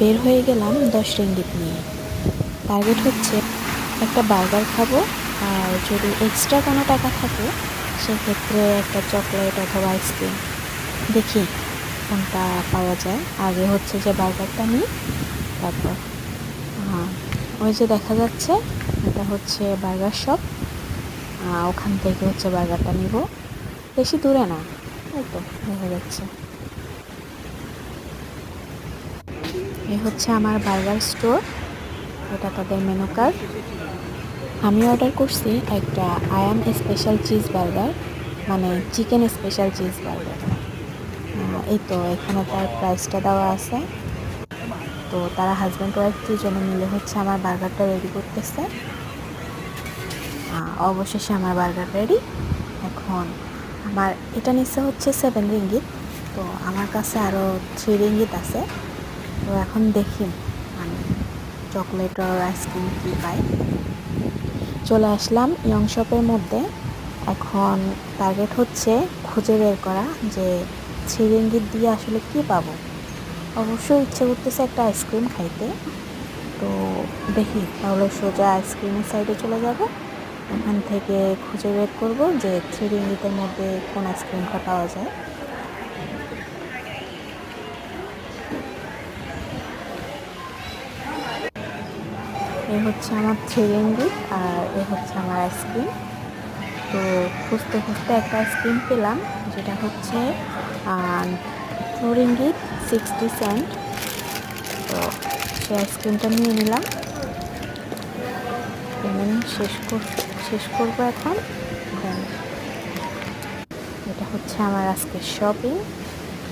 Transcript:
বের হয়ে গেলাম দশ রিঙ্গিত নিয়ে। টার্গেট হচ্ছে একটা বার্গার খাব, আর যদি এক্সট্রা কোনো টাকা থাকে, সেক্ষেত্রে একটা চকলেট অথবা আইসক্রিম দেখি কোনটা পাওয়া যায়। আগে হচ্ছে যে বার্গারটা নিই, তারপর। ওই যে দেখা যাচ্ছে, এটা হচ্ছে বার্গার শপ ওখান থেকে হচ্ছে বার্গারটা নিব। বেশি দূরে না, এই তো, দেখা যাচ্ছে। এ হচ্ছে আমার বার্গার স্টোর। এটা তাদের মেনু কার্ড আমি অর্ডার করছি একটা আয়াম স্পেশাল চিজ বার্গার মানে চিকেন স্পেশাল চিজ বার্গার এই তো এখানে তার প্রাইসটা দেওয়া আছে। তো তারা হাজব্যান্ড ওয়াইফ দুজনে মিলে হচ্ছে আমার বার্গারটা রেডি করতেছে। অবশেষে আমার বার্গার রেডি এখন আমার, এটা নিচ্ছে হচ্ছে সেভেন রিঙ্গিত তো আমার কাছে আরও থ্রি রিঙ্গিত আছে। তো এখন দেখি মানে চকলেট আর আইসক্রিম কী পাই। চলে আসলাম ইয়ং শপের মধ্যে। এখন টার্গেট হচ্ছে খুঁজে বের করা যে থ্রি রিঙ্গিত দিয়ে আসলে কি পাবো। অবশ্যই ইচ্ছে করতেছে একটা আইসক্রিম খাইতে। তো দেখি তাহলে সোজা আইসক্রিমের সাইডে চলে যাব। ওখান থেকে খুঁজে বের করব যে থ্রি রিঙ্গিতের মধ্যে কোন আইসক্রিমটা পাওয়া যায়। এই হচ্ছে আমার থ্রি আর এ হচ্ছে আমার আইসক্রিম তো খুঁজতে খুঁজতে একটা আইসক্রিম পেলাম, যেটা হচ্ছে রিঙ্গিত সিক্সটি সেন্ট তো সেই আইসক্রিমটা নিয়ে নিলাম। পেমেন্ট শেষ কর, শেষ করব এখন। এটা হচ্ছে আমার আজকের শপিং